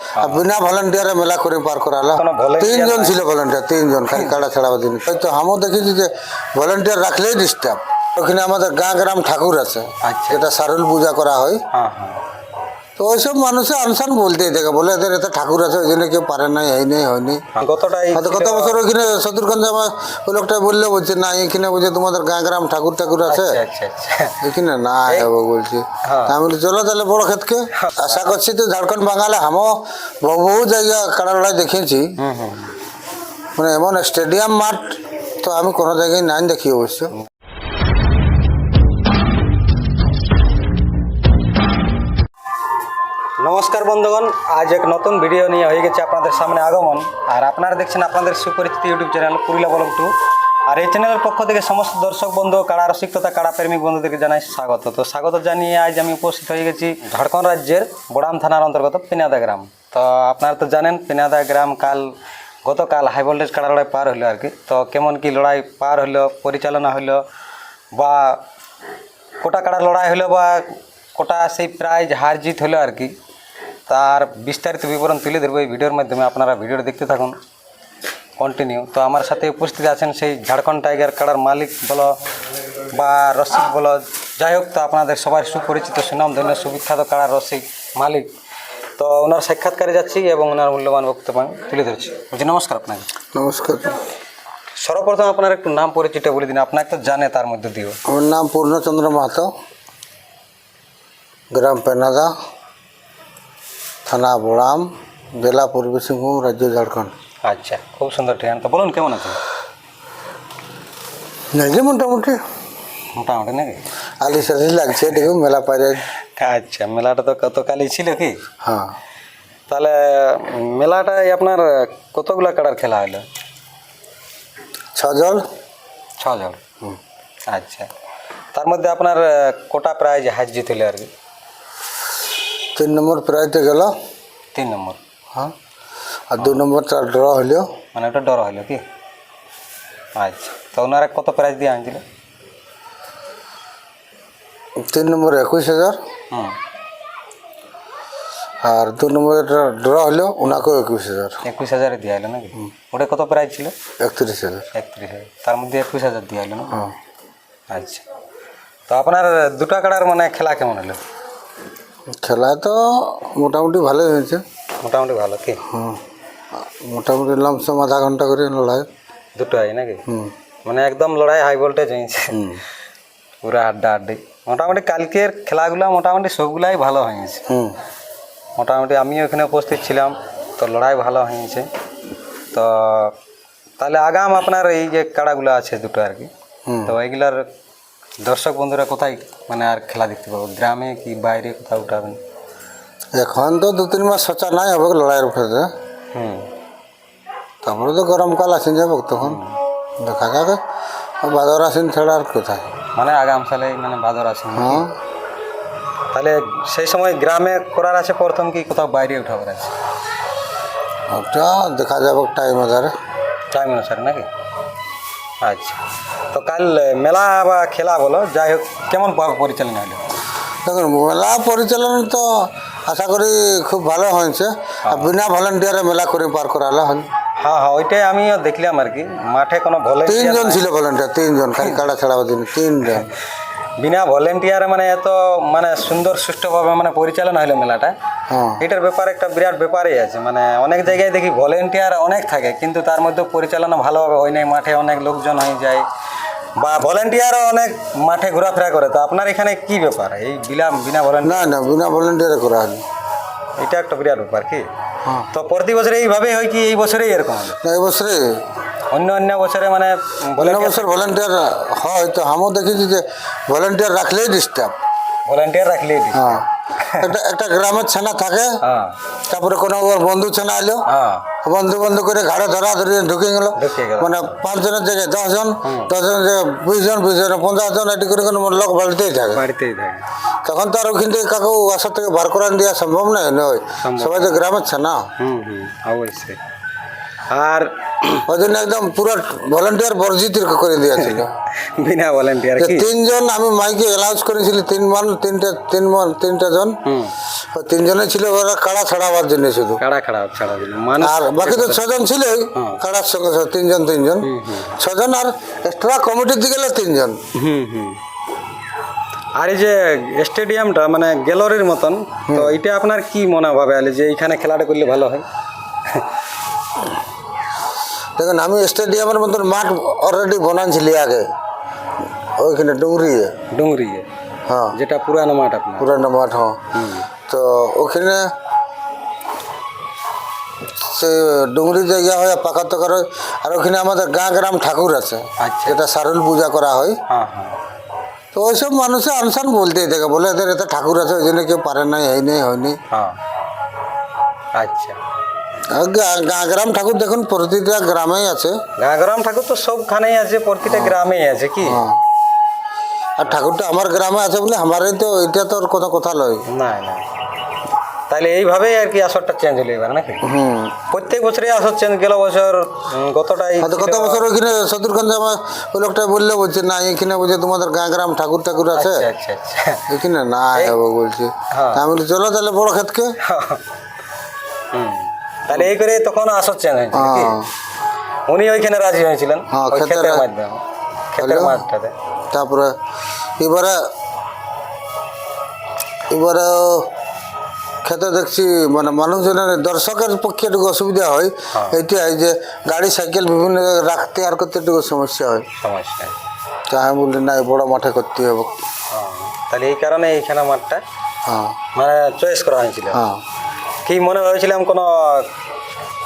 আর বিনা ভলেন্টিয়ারে মেলা করে পার করালা। তিনজন? ছিল ভলেন্টিয়ার তিনজন খালি কাড়া ছাড়া দিন। তো আমিও দেখেছি যে ভলেন্টিয়ার রাখলেই ডিস্টার্ব ওখানে আমাদের গাঁ গ্রাম ঠাকুর আছে। এটা যেটা সারুল পূজা করা হয়। হ্যাঁ হ্যাঁ। তো ওইসব মানুষে আনসান বলতেই থাকে বলে এদের এত ঠাকুর আছে ওই জন্য কেউ পারে নাই এই নেই হয়নি কত বছর ওইখানে শত্রুগঞ্জ আমার ওই লোকটা বললে বলছে না এখানে বলছে তোমাদের গাঁ গ্রাম ঠাকুর ঠাকুর আছে। আচ্ছা আচ্ছা আচ্ছা। এখানে না হবে বলছি। হ্যাঁ। আমি বলি চলো তাহলে বড় ক্ষেতকে। আশা করছি তো ঝাড়খণ্ড বাঙালি আমও বহু জায়গা কাড়া লড়াই দেখেছি। মানে এমন স্টেডিয়াম মাঠ তো আমি কোনো জায়গায় নাই দেখি অবশ্য। নমস্কার বন্ধুগণ, আজ এক নতুন ভিডিও নিয়ে হয়ে গেছে আপনাদের সামনে আগমন। আর আপনারা দেখছেন আপনাদের সুপরিচিত YouTube channel Purulia block two. আর এই চ্যানেলের পক্ষ থেকে সমস্ত দর্শক বন্ধু কাড়া রসিক তথা কাড়া প্রেমিক বন্ধুদেরকে জানাই স্বাগত। তো স্বাগত জানিয়ে আজ আমি উপস্থিত হয়ে গেছি ঝাড়খণ্ড রাজ্যের বোড়াম থানার অন্তর্গত পেনাদা গ্রাম। তো আপনারা তো জানেন, পেনাদা গ্রাম কাল, গতকাল হাই ভোল্টেজ কাড়া লড়াই পার হলো আর কি। তো কেমন কি লড়াই পার হলো, পরিচালনা হলো, বা কোটা কাড়া লড়াই হলো, বা কোটা সেই প্রাইজ হার জিত হলো আর কি। তার বিস্তারিত বিবরণ তুলে ধরবো এই ভিডিওর মাধ্যমে। আপনারা ভিডিও দেখতে থাকুন। কন্টিনিউ তো আমার সাথে উপস্থিত আছেন সেই ঝাড়খণ্ড টাইগার কাড়ার মালিক বলো বা রসিক বলো যাই হোক তো আপনাদের সবার সুপরিচিত সুনাম ধন্য সুবিখ্যাত কাড়ার রসিক মালিক। তো ওনার সাক্ষাৎকারে যাচ্ছি এবং ওনার মূল্যবান বক্তব্য আমি তুলে ধরছি। বলছি নমস্কার আপনাকে। নমস্কার। সর্বপ্রথম আপনার একটু নাম পরিচয়টা বলে দিন। আপনাকে তো জানে তার মধ্যে দিও। আমার নাম পূর্ণচন্দ্র মাহাতো গ্রাম পেনাদা। থানা বোড়াম জেলা পূর্বী সিংভূম রাজ্য ঝাড়খণ্ড। আচ্ছা খুব সুন্দর ঠিকানা। তো বলুন কেমন আছেন? যে মোটামুটি। মোটামুটি নাকি? আলি সালি লাগছে দেখুন মেলা পাইরে আচ্ছা মেলাটা তো গতকালই ছিল কি? হ্যাঁ। তাহলে মেলাটায় আপনার কতগুলা কাটার খেলা হলো? ছজল। ছজন আচ্ছা। তার মধ্যে আপনার কোটা প্রাইজ হাজ জিত আর কি। তিন নম্বর প্রাইজে গেল। তিন নম্বর। হ্যাঁ। আর দু নম্বরটা ড্র হইল। মানে ওটা ডর হলো কি? আচ্ছা তো ওনারা কত প্রাইজ দিয়ে আনছিল তিন নম্বর একুশ হাজার। হুম। আর দু নম্বরটা ড্র হইল ওনাকেও একুশ হাজার। একুশ হাজারে দেওয়া হলো নাকি? ওটা কত প্রাইজ ছিল? একত্রিশ হাজার। একত্রিশ হাজার। তার মধ্যে একুশ হাজার দেওয়া হলো না? হ্যাঁ। আচ্ছা। তো আপনার দুটা কাটার মানে খেলা কেমন হলো? খেলা তো মোটামুটি ভালোই হয়েছে। মোটামুটি ভালো কি? হুম মোটামুটি লমসম আধা ঘণ্টা করে লড়াই। দুটো হয় নাকি? হুম। মানে একদম লড়াই হাই ভোল্টেজ হয়েছে। পুরো আড্ডা আড্ডি। মোটামুটি কালকের খেলাগুলো মোটামুটি সবগুলাই ভালো হয়েছে। হুম। মোটামুটি আমিও এখানে উপস্থিত ছিলাম তো লড়াই ভালো হয়েছে। তো তাহলে আগাম আপনার এই যে কাড়াগুলো আছে দুটো আর কি হুম। তো এইগুলার দর্শক বন্ধুরা কোথায় মানে আর খেলা দেখতে পাবো? গ্রামে কি বাইরে কোথাও উঠাবেন? এখন তো দু তিন মাস সোচা নাই হবে লড়াইয়ের উপরে। হুম। তারপরে তো গরমকাল আসেন যাব তখন। দেখা যাবে। বাদর আসেন ছাড়া আর কোথায়? মানে আগাম সালে মানে ভাদর আসেন হ্যাঁ। তাহলে সেই সময় গ্রামে করার আছে প্রথম কি কোথাও বাইরে উঠাবার আছে? ওটা দেখা যাবে টাইম আধারে টাইম অনুসারে নাকি? আচ্ছা। তো কাল মেলা বা খেলা বলো যাই হোক কেমন পরিচালনা হলো? দেখুন মেলা পরিচালনা তো আশা করি খুব ভালো হয়েছে। আর বিনা ভলেন্টিয়ারে মেলা করে পার করালো হল। হ্যাঁ হ্যাঁ ওইটাই আমিও দেখলাম আর কি। মাঠে কোনো ভলেন্টিয়ার তিনজন ছিল ভলেন্টিয়ার তিনজন খালি কাড়া ছাড়া দিন তিনজন। বিনা ভলেন্টিয়ারে মানে এত মানে সুন্দর সুষ্ঠুভাবে মানে পরিচালনা হলো মেলাটা। হ্যাঁ। এটার ব্যাপারে একটা বিরাট ব্যাপারই আছে মানে অনেক জায়গায় দেখি ভলেন্টিয়ার অনেক থাকে কিন্তু তার মধ্যে পরিচালনা ভালোভাবে হয় নাই মাঠে অনেক লোকজন হয়ে যায়। বা ভলেন্টিয়ারও অনেক মাঠে ঘোরাফেরা করে তো আপনার এখানে কি ব্যাপার? এই বিনা বিনা ভলেন্টিয়ার না না বিনা ভলেন্টিয়ারে করা হলো এটা একটা বিরাট ব্যাপার কি? হ্যাঁ। তো প্রতি বছরে এইভাবেই হয় কি এই বছরেই এরকম না এবছরে অন্য অন্য বছরে মানে অন্য বছর ভলেন্টিয়ার হয় তো আমিও দেখেছি যে ভলেন্টিয়ার রাখলেই ডিস্টার্ব ভলেন্টিয়ার রাখলেই। হ্যাঁ। একটা একটা গ্রামের ছানা থাকে। হ্যাঁ। তারপরে কোনো বন্ধু ছানা এলো। হ্যাঁ। বন্ধু বন্ধু করে ঘাড়ে ধরা ধরে ঢুকে গেল। মানে পাঁচজনের জায়গায় দশজন দশজন যে বিশ জন বিশ জন পঞ্চাশ জন এটি করে কোনো লোক বাড়িতেই থাকে। বাড়িতেই থাকে। তখন তো আর ওখান থেকে কাকু আসার থেকে বার করান দেওয়া সম্ভব নয় নয়। সবাই তো গ্রামের ছানা। অবশ্যই। আর ওই জন্য একদম পুরো ভলেন্টিয়ার বর্জিত করে দিয়েছিল। বিনা ভলেন্টিয়ার তিনজন আমি মাইকে অ্যালাউন্স করেছিলি তিন মান তিনটা তিন মান তিনটা জন। ওই তিনজনে ছিল ওরা কাড়া ছাড়াবার জন্য শুধু। কাড়া খাড়া ছাড়া মানুষ আর বাকি তো ছজন ছিল কাড়ার সঙ্গে তিনজন তিনজন। ছজন আর এক্সট্রা কমিটির দিকে গেলে তিনজন। হুম হুম। আর এই যে স্টেডিয়ামটা মানে গ্যালারির মতন তো এটা আপনার কি মনে ভাবে যে এইখানে খেলাটা করলে ভালো হয়? দেখুন আমি স্টেডিয়ামের মতন মাঠ অলরেডি বানাচ্ছিলি আগে। ওইখানে ডুংরি ডুংরি হ্যাঁ। যেটা পুরানো মাঠ আপনার। পুরানো মাঠ হ্যাঁ। তো ওখানে সে ডুংরি জায়গা হয় পাকা তকার হয় আর ওখানে আমাদের গাঁ গ্রাম ঠাকুর আছে আচ্ছা। যেটা সারুল পূজা করা হয়। হ্যাঁ হ্যাঁ। তো ওইসব মানুষের আনসান বলতেই থাকে বলে এদের এতে ঠাকুর আছে ওই জন্য কেউ পারে নাই হয়নি হয়নি হ্যাঁ। আচ্ছা। গ্রাম ঠাকুর দেখুন প্রতিটা গ্রামেই আছে। গাঁগ্রাম ঠাকুর তো সবখানেই আছে প্রতিটা গ্রামেই আছে কি? হ্যাঁ। আর ঠাকুরটা আমার গ্রামে আছে বলে আমারই তো এটা তো আর কোনো কথা লয় না না। তাহলে এইভাবেই আর কি আসরটা চেঞ্জ হলো এবার নাকি? হুম। প্রত্যেক বছরই আসর চেঞ্জ গেল বছর গতটাই কত ছিল- বছর ওইখানে শত্রুগঞ্জে আমার ওই লোকটা বললে বলছে না এখানে বলছে তোমাদের গাঁ গ্রাম ঠাকুর ঠাকুর আছে? আচ্ছা আচ্ছা আচ্ছা। এখানে না বলছে। হ্যাঁ। আমি চলো তাহলে বড় ক্ষেতকে। তাহলে এই করে তখন আসর চেঞ্জ হয়েছে হ্যাঁ। উনি ওইখানে রাজি হয়েছিলেন হ্যাঁ, ক্ষেতের ক্ষেতের মাধ্যমে ক্ষেতের মাঠটাতে। তারপরে এবারে এবারে খেতে দেখছি মানে মানুষজনের দর্শকের পক্ষে একটু অসুবিধা হয়। হ্যাঁ। এইটাই যে গাড়ি সাইকেল বিভিন্ন জায়গায় রাখতে আর করতে একটু সমস্যা হয়। সমস্যা তা আমি বললি না এই বড় মাঠে করতে হবে। তাহলে এই কারণে এইখানে মাঠটা হ্যাঁ। মানে চয়েস করা হয়েছিল। হ্যাঁ। কি মনে হয়েছিলাম কোনো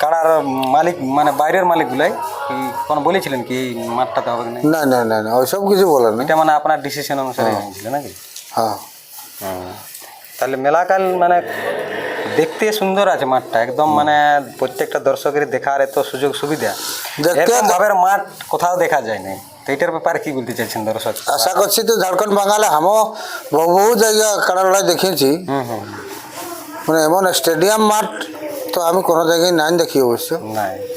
কাড়ার মালিক মানে বাইরের মালিকগুলাই? কি কোনো বলেছিলেন কি এই মাঠটাতে হবে কি না? না না না না ওইসব কিছু বলে না এটা মানে আপনার ডিসিশন অনুসারে হয়েছিল নাকি? হ্যাঁ। তাহলে মেলাকাল মানে দেখতে সুন্দর আছে মাঠটা একদম মানে প্রত্যেকটা দর্শকের দেখার এত সুযোগ সুবিধা। এরকম ভাবের মাঠ কোথাও দেখা যায় না তো এটার ব্যাপারে কি বলতে চাইছেন দর্শক? আশা করছি তো ঝাড়খণ্ড বাঙালি আমিও বহু জায়গা কাড়া লড়াই হুম। মানে এমন স্টেডিয়াম মাঠ তো আমি কোনো জায়গায় নাই দেখি অবশ্য। নাই।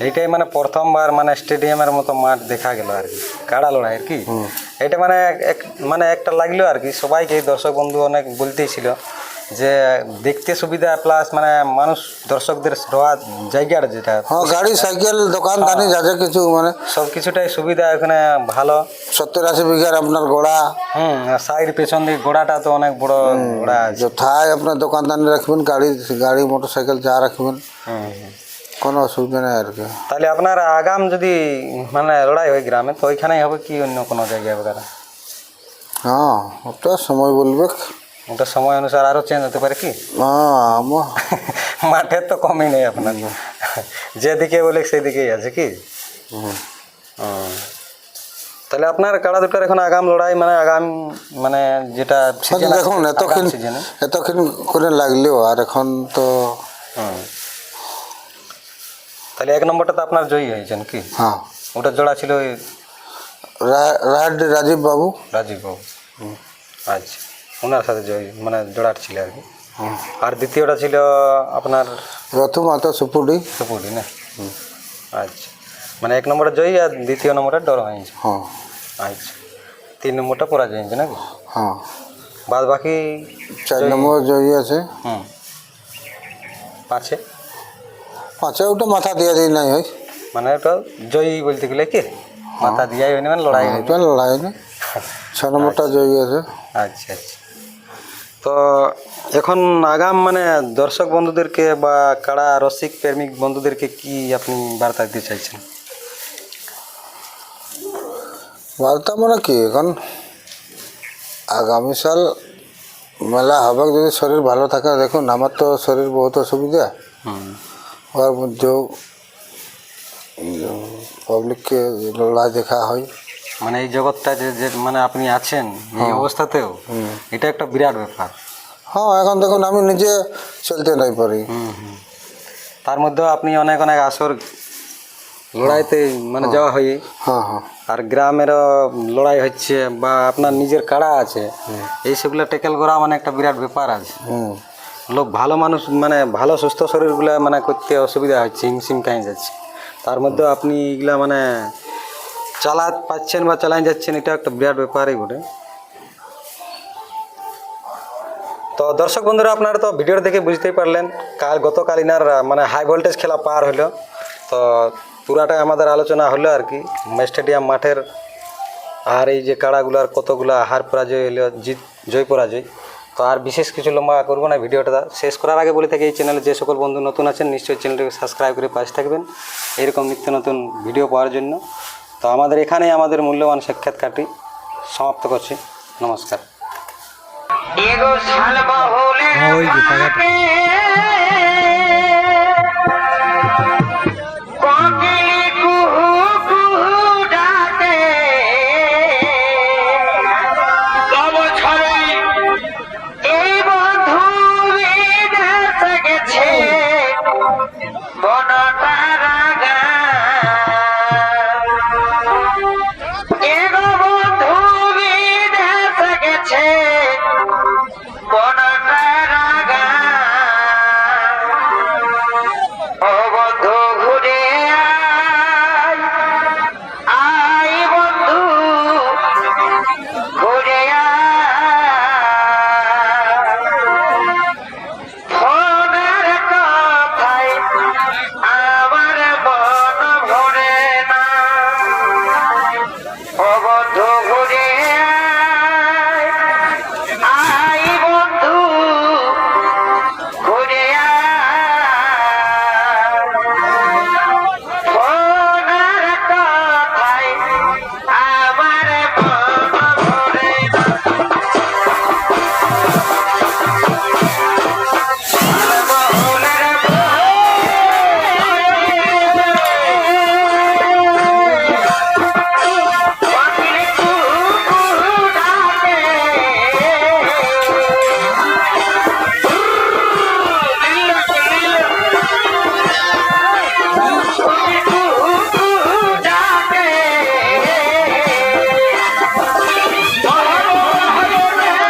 এইটাই মানে প্রথমবার মানে স্টেডিয়ামের মতো মাঠ দেখা গেল আর কি। কাড়া লড়াই আর কি। এটা মানে এক- মানে একটা লাগল আর কি। সবাইকে দর্শক বন্ধু অনেক বলতেই ছিল। যে দেখতে সুবিধা প্লাস মানে মানুষ দর্শকদের রোয়ার জায়গাটা যেটা। হ্যাঁ গাড়ি সাইকেল দোকানদানি যা যা কিছু মানে সব কিছুটাই সুবিধা এখানে ভালো। সত্তর আশি বিঘার আপনার গোড়া। হুম সাইড পেছন দিকে গোড়াটা তো অনেক বড় গোড়া যথায় আপনার দোকানদানি রাখবেন গাড়ি গাড়ি মোটর সাইকেল যা রাখবেন হুম। কোনো অসুবিধা নেই আর কি। তাহলে আপনার আগাম যদি মানে লড়াই হয় গ্রামে তো ওইখানেই হবে কি অন্য কোনো জায়গায় হবে হ্যাঁ ওটা সময় বলবে। ওটা সময় অনুসার আরও চেঞ্জ হতে পারে কি হ্যাঁ আমার মাঠে তো কমই নেই আপনার যেদিকে বলে সেদিকেই আছে কি। তাহলে আপনার কাড়া দুটার এখন আগাম লড়াই মানে আগাম মানে যেটা দেখুন এতক্ষণ। এতক্ষণ করে লাগলেও আর এখন তো। তাহলে এক নম্বরটা তো আপনার জয়ী হয়েছেন কি হ্যাঁ ওটা জোড়া ছিল রাজীব বাবু রাজীব বাবু আচ্ছা ওনার সাথে জয়ী মানে জোড়াট ছিল আর কি। আর দ্বিতীয়টা ছিল আপনার রথু মাতা সুপুডি সুপুরি না? আচ্ছা। মানে এক নম্বরে জয়ী আর দ্বিতীয় নম্বরটা ডর হয়েছে হ্যাঁ। আচ্ছা। তিন নম্বরটা পরাজয় হয়েছে নাকি? হ্যাঁ। বাদ বাকি চার নম্বর জয়ী আছে। হুম। পাঁচে? পাঁচে ওটা মাথা দিয়ে দিই নাই হয় মানে ওটা জয়ী বলতে গেলে কি? মাথা দিয়াই হয়নি মানে লড়াই হয়নি। ওটা লড়াই না ছ নম্বরটা জয়ী আছে। আচ্ছা আচ্ছা। তো এখন আগাম মানে দর্শক বন্ধুদেরকে বা কাড়া রসিক প্রেমিক বন্ধুদেরকে কি আপনি বার্তা দিতে চাইছেন? বার্তা মানে কি? এখন আগামী সাল মেলা হবে যদি শরীর ভালো থাকে। দেখুন আমার তো শরীর বহুত অসুবিধা। ওর মধ্যেও পাবলিককে লড়াই দেখা হয়। মানে এই জগৎটা যে যে মানে আপনি আছেন এই অবস্থাতেও এটা একটা বিরাট ব্যাপার। হ্যাঁ এখন দেখুন আমি নিজে চলতে নাই পারি। তার মধ্যেও আপনি অনেক অনেক আসর লড়াইতে মানে যাওয়া হয়। হ্যাঁ হ্যাঁ। আর গ্রামেরও লড়াই হচ্ছে বা আপনার নিজের কাড়া আছে এই সেগুলো টেকেল করা মানে একটা বিরাট ব্যাপার আছে। লোক ভালো মানুষ মানে ভালো সুস্থ শরীরগুলো মানে করতে অসুবিধা হচ্ছে হিমশিম কাহিয়ে যাচ্ছে। তার মধ্যে আপনি এগুলা মানে চালা পাচ্ছেন বা চালাই যাচ্ছেন, এটা একটা বিরাট ব্যাপারই বটে। তো দর্শক বন্ধুরা, আপনারা তো ভিডিও দেখে বুঝতেই পারলেন, কাল গতকাল ইনার মানে হাই ভোল্টেজ খেলা পার হলো। তো পুরাটাই আমাদের আলোচনা হলো আর কি স্টেডিয়াম মাঠের, আর এই যে কাড়াগুলার কতগুলা হার পরাজয় হলো, জিত, জয় পরাজয়। তো আর বিশেষ কিছু লম্বা করব না ভিডিওটা শেষ করার আগে বলে থাকি, এই চ্যানেলে যে সকল বন্ধু নতুন আছেন, নিশ্চয়ই চ্যানেলটিকে সাবস্ক্রাইব করে পাশে থাকবেন। এরকম নিত্য নতুন ভিডিও পাওয়ার জন্য। তো আমাদের এখানেই আমাদের মূল্যবান সাক্ষাৎকারটি সমাপ্ত করছি। নমস্কার।